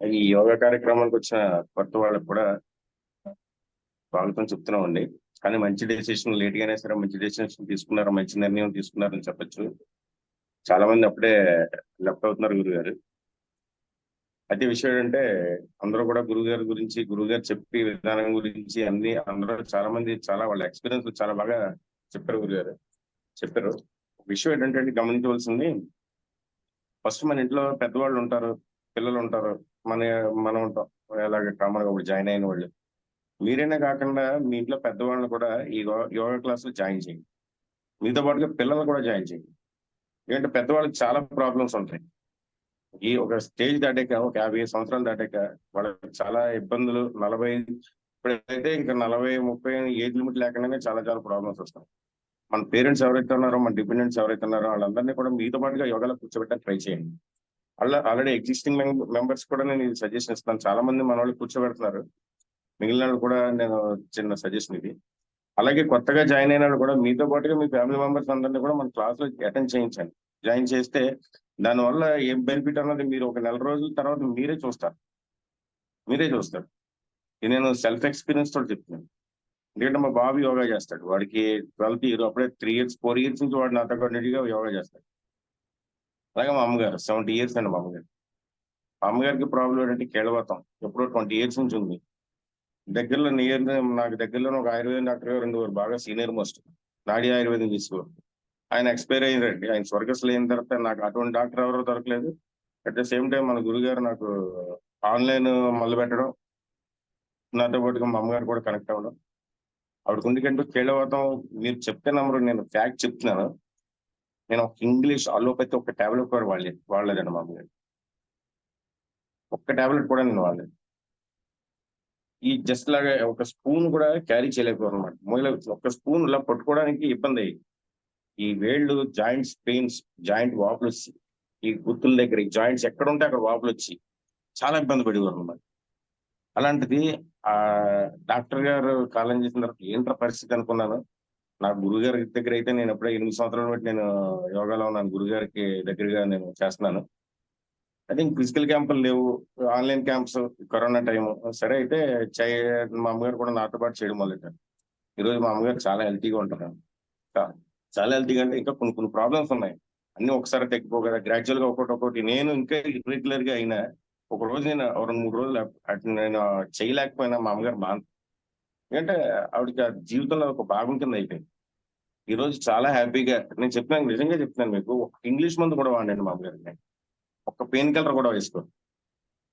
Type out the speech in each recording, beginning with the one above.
ఈ యోగా కార్యక్రమానికి వచ్చిన కొత్త వాళ్ళకి కూడా స్వాగతం చెప్తున్నామండి కానీ మంచి డెసిషన్ లేట్ గానే సరే మంచి డెసిషన్ తీసుకున్నారు మంచి నిర్ణయం తీసుకున్నారని చెప్పొచ్చు. చాలా మంది అప్పుడే లెఫ్ట్ అవుతున్నారు గురుగారు. అయితే విషయం ఏంటంటే అందరూ కూడా గురుగారి గురించి గురుగారు చెప్పే విధానం గురించి అన్ని అందరూ చాలా మంది చాలా వాళ్ళ ఎక్స్పీరియన్స్ చాలా బాగా చెప్పారు గురుగారు. చెప్పారు. విషయం ఏంటంటే గమనించవలసింది ఫస్ట్ మన ఇంట్లో పెద్దవాళ్ళు ఉంటారు పిల్లలు ఉంటారు. మన మనం ఉంటాం. అలాగే కామన్గా ఇప్పుడు జాయిన్ అయిన వాళ్ళు. మీరైనా కాకుండా మీ ఇంట్లో పెద్దవాళ్ళని కూడా ఈ యోగా క్లాసులు జాయిన్ చేయండి. మీతో పాటుగా పిల్లల్ని కూడా జాయిన్ చేయండి. ఎందుకంటే పెద్దవాళ్ళకి చాలా ప్రాబ్లమ్స్ ఉంటాయి. ఈ ఒక స్టేజ్ దాటాక ఒక యాభై సంవత్సరాలు దాటాక వాళ్ళకి చాలా ఇబ్బందులు నలభై ఇప్పుడైతే ఇంకా నలభై ముప్పై ఏజ్ లిమిట్ లేకుండానే చాలా చాలా ప్రాబ్లమ్స్ వస్తాయి. మన పేరెంట్స్ ఎవరైతే ఉన్నారో మన డిపెండెంట్స్ ఎవరైతే ఉన్నారో వాళ్ళందరినీ కూడా మీతో పాటుగా యోగాలో కూర్చోబెట్టడానికి ట్రై చేయండి. అలా ఆల్రెడీ ఎగ్జిస్టింగ్ మెంబర్స్ కూడా నేను ఇది సజెషన్ ఇస్తాను చాలా మంది మన వాళ్ళు కూర్చోబెడుతున్నారు. మిగిలిన వాళ్ళు కూడా నేను చిన్న సజెషన్ ఇది. అలాగే కొత్తగా జాయిన్ అయిన వాళ్ళు కూడా మీతో పాటుగా మీ ఫ్యామిలీ మెంబర్స్ అందరినీ కూడా మన క్లాస్లో అటెండ్ చేయించండి. జాయిన్ చేస్తే దానివల్ల ఏం బెనిఫిట్ అన్నది మీరు ఒక నెల రోజుల తర్వాత మీరే చూస్తారు. మీరే చూస్తారు. ఇది నేను సెల్ఫ్ ఎక్స్పీరియన్స్ తోటి చెప్తున్నాను. ఎందుకంటే మా బాబు యోగా చేస్తాడు. వాడికి ట్వెల్త్ ఇయర్ అప్పుడే త్రీ ఇయర్స్ ఫోర్ ఇయర్స్ నుంచి వాడు నాతో కంటిన్యూగా యోగా చేస్తాడు. అలాగే మా అమ్మగారు సెవెంటీ ఇయర్స్ అండి మా అమ్మగారు. మా అమ్మగారికి ప్రాబ్లం ఏంటంటే కేళవతం ఎప్పుడో ట్వంటీ ఇయర్స్ నుంచి ఉంది. దగ్గరలో నియర్ నాకు దగ్గరలో ఒక ఆయుర్వేదం డాక్టర్ గారు రెండు బాగా సీనియర్ మోస్ట్ నాడి ఆయుర్వేదం తీసుకోరు ఆయన ఎక్స్పైర్ అయ్యారండి. ఆయన స్వర్గస్లు అయిన తర్వాత నాకు అటువంటి డాక్టర్ ఎవరో దొరకలేదు. అట్ ద సేమ్ టైం మన గురుగారు నాకు ఆన్లైన్ మొదలు పెట్టడం నాతో పాటుగా మా అమ్మగారు కూడా కనెక్ట్ అవ్వడం. ఆవిడ ఉండికంటూ కేళవతం మీరు చెప్తే నమ్మరు నేను ఫ్యాక్ట్ చెప్తున్నాను. నేను ఒక ఇంగ్లీష్ అలోపతి ఒక టాబ్లెట్ కూడా వాడలేదు వాడలేదండి మామూలు ఒక్క టాబ్లెట్ కూడా నేను వాడలేదు. ఈ జస్ట్ లాగా ఒక స్పూన్ కూడా క్యారీ చేయలేకపోయారు అనమాట మొదల ఒక స్పూన్ ఇలా పట్టుకోవడానికి ఇబ్బంది అయ్యి ఈ వేళ్ళు జాయింట్స్ పెయిన్స్ జాయింట్ వాపులు వచ్చి ఈ గుర్తుల దగ్గర ఈ జాయింట్స్ ఎక్కడ ఉంటే అక్కడ వాపులు వచ్చి చాలా ఇబ్బంది పడేవారు అనమాట అలాంటిది ఆ డాక్టర్ గారు కాలం చేసిన తర్వాత ఏంట్రా పరిస్థితి అనుకున్నాను? నా గురుగారి దగ్గర అయితే నేను ఎప్పుడో ఎనిమిది సంవత్సరాలు బట్టి నేను యోగాలో ఉన్నాను. గురుగారికి దగ్గరగా నేను చేస్తున్నాను. ఐ థింక్ ఫిజికల్ క్యాంపులు లేవు. ఆన్లైన్ క్యాంప్స్ కరోనా టైం సరే అయితే చే- మా అమ్మగారు కూడా నాతో పాటు చేయడం మొదలెట్టారు ఈరోజు మా అమ్మగారు చాలా హెల్తీగా ఉంటారు. చాలా హెల్తీగా అంటే ఇంకా కొన్ని కొన్ని ప్రాబ్లమ్స్ ఉన్నాయి. అన్ని ఒకసారి తగ్గిపోగల గ్రాడ్యువల్గా ఒకటి ఒకటి. నేను ఇంకా ఇర్రెగ్యులర్గా అయినా ఒక రోజు నేను ఒక రెండు మూడు రోజులు నేను చేయలేకపోయినా మా అమ్మగారు ఏంటంటే ఆవిడకి ఆ జీవితంలో ఒక భాగం కింద అయిపోయింది. ఈ రోజు చాలా హ్యాపీగా నేను చెప్తాను నిజంగా చెప్తున్నాను మీకు ఒక ఇంగ్లీష్ మందు కూడా వాడండి మా గారిని ఒక్క పెయిన్ కిల్లర్ కూడా వేసుకోండి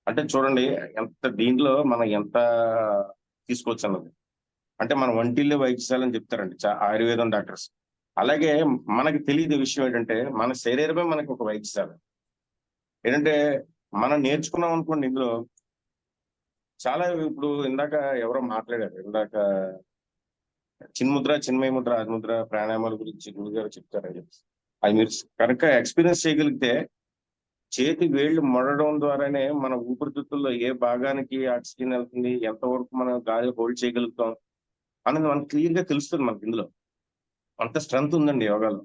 అంటే చూడండి ఎంత దీంట్లో మనం ఎంత తీసుకోవచ్చు అన్నది. అంటే మన వంటిల్లే వైద్యశాలని చెప్తారండి చా- ఆయుర్వేదం డాక్టర్స్. అలాగే మనకి తెలియదు విషయం ఏంటంటే మన శరీరమే మనకి ఒక వైద్యశాల. ఏంటంటే మనం నేర్చుకున్నాం అనుకోండి ఇందులో చాలా ఇప్పుడు ఇందాక ఎవరో మాట్లాడారు. ఇందాక చిన్ముద్ర చిన్మయ ముద్ర ఆదిముద్ర ప్రాణాయామాల గురించి గురుగారు చెప్తారు అది మీరు కనుక ఎక్స్పీరియన్స్ చేయగలిగితే చేతి వేళ్ళు మొడడం ద్వారానే మన ఊపిరితిత్తుల్లో ఏ భాగానికి ఆక్సిజన్ వెళ్తుంది ఎంతవరకు మనం గాలి హోల్డ్ చేయగలుగుతాం అనేది మనకు క్లియర్గా తెలుస్తుంది మనకి ఇందులో. అంత స్ట్రెంగ్త్ ఉందండి యోగాలో.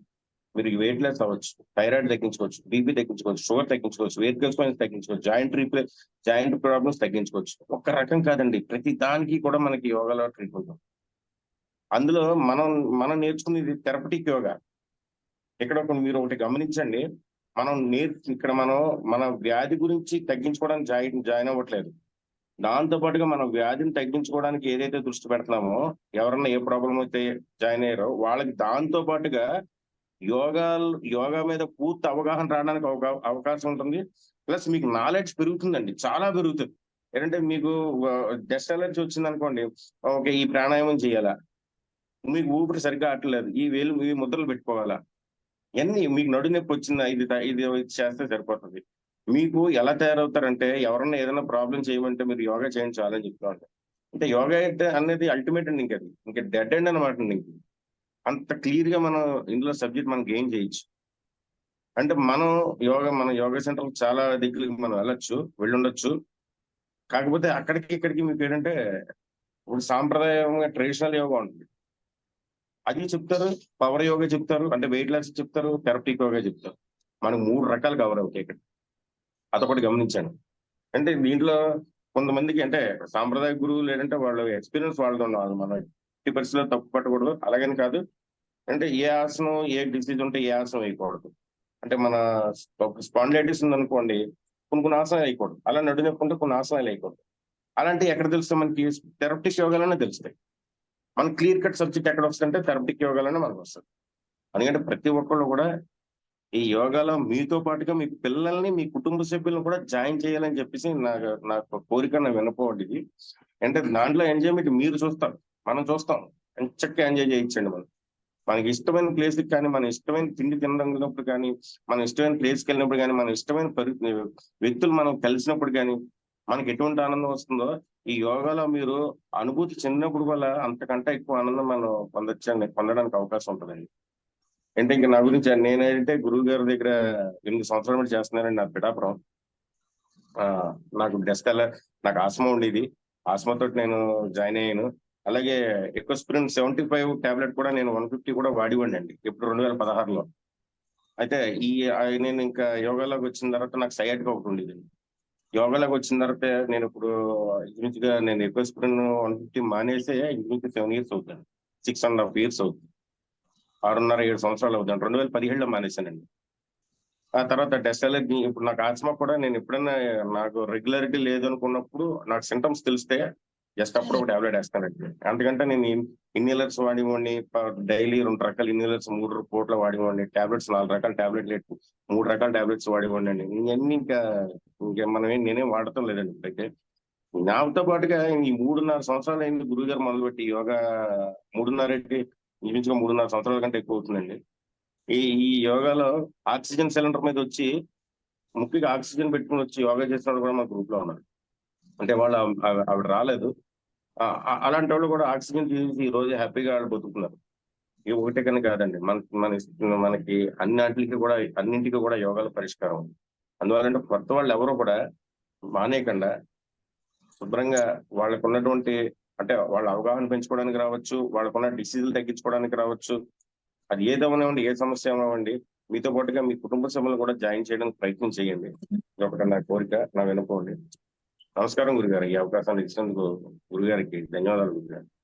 మీరు వెయిట్ లెస్ అవ్వచ్చు థైరాయిడ్ తగ్గించుకోవచ్చు బీపీ తగ్గించుకోవచ్చు షుగర్ తగ్గించుకోవచ్చు వెయిట్ గెలుచుకొని తగ్గించుకోవచ్చు జాయింట్ రీప్లే జాయింట్ ప్రాబ్లమ్స్ తగ్గించుకోవచ్చు. ఒక్క రకం కాదండి ప్రతి దానికి కూడా మనకి యోగాలో ట్రీట్మెంట్ అందులో మనం మనం నేర్చుకునేది థెరపటిక్ యోగా. ఇక్కడ ఒక మీరు ఒకటి గమనించండి మనం నేర్ ఇక్కడ మనం మన వ్యాధి గురించి తగ్గించుకోవడానికి జాయిన్ జాయిన్ అవ్వట్లేదు. దాంతో పాటుగా మనం వ్యాధిని తగ్గించుకోవడానికి ఏదైతే దృష్టి పెడుతున్నామో ఎవరన్నా ఏ ప్రాబ్లం అయితే జాయిన్ అయ్యారో వాళ్ళకి దాంతో పాటుగా యోగా యోగా మీద పూర్తి అవగాహన రావడానికి అవకా- అవకాశం ఉంటుంది. ప్లస్ మీకు నాలెడ్జ్ పెరుగుతుందండి. చాలా పెరుగుతుంది. ఏంటంటే మీకు డస్ట్ అలర్జీ వచ్చింది అనుకోండి ఓకే ఈ ప్రాణాయామం చేయాలా? మీకు ఊపిరి సరిగ్గా ఆటలేదు ఈ వేలు ఈ ముద్రలు పెట్టుకోవాలా? ఇవన్నీ మీకు నడు నొప్పి వచ్చిందా? ఇది ఇది చేస్తే సరిపోతుంది. మీకు ఎలా తయారవుతారంటే ఎవరన్నా ఏదైనా ప్రాబ్లం చేయమంటే మీరు యోగా చేయండి చాలని చెప్తా ఉంటారు అంటే యోగా అంటే అనేది అల్టిమేట్ అండి ఇంకది. ఇంకా డెడ్ ఎండ్ అనమాట ఇంక. అంత క్లియర్గా మనం ఇందులో సబ్జెక్ట్ మనం గెయిన్ చేయొచ్చు. అంటే మనం యోగా మన యోగా సెంటర్ చాలా దగ్గరికి మనం వెళ్ళొచ్చు వెళ్ళుండొచ్చు. కాకపోతే అక్కడికి ఇక్కడికి మీకు ఏంటంటే ఇప్పుడు సాంప్రదాయంగా ట్రెడిషనల్ యోగా ఉంటుంది. అది చెప్తారు పవర్ యోగా చెప్తారు అంటే వెయిట్ లాస్ చెప్తారు థెరపటిక్ యోగా చెప్తారు. మనకు మూడు రకాలు కవర్ అవుతాయి ఇక్కడ. అదొకటి గమనించాను. అంటే దీంట్లో కొంతమందికి అంటే సాంప్రదాయ గురువు లేదంటే వాళ్ళ ఎక్స్పీరియన్స్ వాళ్ళతో ఉండాలి మనం ఎట్టి పరిస్థితిలో తప్పు పట్టకూడదు. అలాగని కాదు. అంటే ఏ ఆసనం ఏ డిసీజ్ ఉంటే ఏ ఆసనం వేయకూడదు. అంటే మన స్పాండిలైటిస్ ఉందనుకోండి కొన్ని కొన్ని ఆసనాలు వేయకూడదు. అలా నడు నొప్పి కొన్ని ఆసనాలు వేయకూడదు. అలాంటివి ఎక్కడ తెలుస్తాయి? మనకి థెరపటిక్ యోగాలనే తెలుస్తాయి. మన క్లియర్ కట్ సబ్జెక్ట్ ఎక్కడ వస్తుందంటే థెరపటిక్ యోగాలనే మనకు వస్తుంది. ఎందుకంటే ప్రతి ఒక్కళ్ళు కూడా ఈ యోగాలో మీతో పాటుగా మీ పిల్లల్ని మీ కుటుంబ సభ్యులను కూడా జాయిన్ చేయాలని చెప్పేసి నాకు నాకు కోరిక నా వినపోవడం అంటే దాంట్లో ఎంజాయ్మెంట్ మీరు చూస్తారు. మనం చూస్తాం. చక్కగా ఎంజాయ్ చేయించండి మనం. మనకి ఇష్టమైన ప్లేస్ కానీ మన ఇష్టమైన తిండి తినడం కానీ మన ఇష్టమైన ప్లేస్కి వెళ్ళినప్పుడు కానీ మన ఇష్టమైన వ్యక్తులు మనం కలిసినప్పుడు కానీ మనకి ఎటువంటి ఆనందం వస్తుందో ఈ యోగాలో మీరు అనుభూతి చెందినప్పుడు వల్ల అంతకంటే ఎక్కువ ఆనందం మనం పొందొచ్చండి పొందడానికి అవకాశం ఉంటుందండి. అంటే ఇంకా నా గురించి నేనంటే గురువు గారి దగ్గర ఎనిమిది సంవత్సరాల నుంచి చేస్తున్నానండి నా పిఠాపురం. ఆ, నాకు డెస్క్ అలా నాకు ఆస్మా ఉండేది. ఆస్మా నేను జాయిన్ అయ్యాను. అలాగే ఎకోస్ప్రిన్ సెవెంటీ ఫైవ్ టాబ్లెట్ కూడా నేను వన్ ఫిఫ్టీ కూడా వాడివ్వండి అండి ఇప్పుడు రెండు వేల పదహారులో. అయితే ఈ నేను ఇంకా యోగాలోకి వచ్చిన తర్వాత నాకు సయాటిక్ ఒకటి ఉండేది యోగాలోకి వచ్చిన తర్వాత నేను ఇప్పుడు ఇంచుమించుగా నేను ఎకోస్ప్రిన్ వన్ ఫిఫ్టీ మానేసే ఇంచుమించు సెవెన్ ఇయర్స్ అవుతాను సిక్స్ అండ్ హాఫ్ ఇయర్స్ అవుతుంది. ఆరున్నర ఏడు సంవత్సరాలు అవుతాను రెండు వేల పదిహేడులో మానేశానండి. ఆ తర్వాత డెస్ఎల్ ఇప్పుడు నాకు ఆస్మా కూడా నేను ఎప్పుడైనా నాకు రెగ్యులారిటీ లేదు అనుకున్నప్పుడు నాకు సింటమ్స్ తెలిస్తే జస్ట్ అప్పుడు ఒక టాబ్లెట్ వేస్తానండి. అందుకంటే నేను ఇన్హేలర్స్ వాడివ్వండి డైలీ రెండు రకాల ఇన్హేలర్స్ మూడు పూట్ల వాడివ్వండి టాబ్లెట్స్ నాలుగు రకాల టాబ్లెట్లు మూడు రకాల టాబ్లెట్స్ వాడివ్వండి అండి ఇవన్నీ ఇంకా ఇంకా మనం ఏం నేనేం వాడటం లేదండి ఇప్పటికే. నాతో పాటుగా ఈ మూడున్నర సంవత్సరాలు అయింది గురువు గారు మొదలుపెట్టి యోగా మూడున్నర ఏంటి ఇంచుమించుగా మూడున్నర సంవత్సరాల కంటే ఎక్కువ అవుతుందండి. ఈ ఈ యోగాలో ఆక్సిజన్ సిలిండర్ మీద వచ్చి ముఖ్యంగా ఆక్సిజన్ పెట్టుకుని వచ్చి యోగా చేసిన కూడా మా గ్రూప్లో ఉన్నారు. అంటే వాళ్ళు ఆవిడ రాలేదు. అలాంటి వాళ్ళు కూడా ఆక్సిజన్ తీసేసి ఈ రోజు హ్యాపీగా వాళ్ళు బతుకుతున్నారు ఇది ఒకటే కనుక కాదండి. మన మన మనకి అన్నింటికి కూడా అన్నింటికి కూడా యోగాల పరిష్కారం ఉంది. అందువల్ల కొత్త వాళ్ళు ఎవరు కూడా మానేయకుండా శుభ్రంగా వాళ్ళకు ఉన్నటువంటి అంటే వాళ్ళ అవగాహన పెంచుకోవడానికి రావచ్చు వాళ్ళకున్న డిసీజులు తగ్గించుకోవడానికి రావచ్చు. అది ఏదవనివ్వండి ఏ సమస్య అవ్వండి మీతో పాటుగా మీ కుటుంబ సభ్యులు కూడా జాయిన్ చేయడానికి ప్రయత్నం చేయండి. ఇది ఒకటి నా కోరిక నా వినుకోండి నమస్కారం గురుగారు. ఈ అవకాశాన్ని ఇచ్చినందుకు గురుగారికి ధన్యవాదాలు గురుగారు.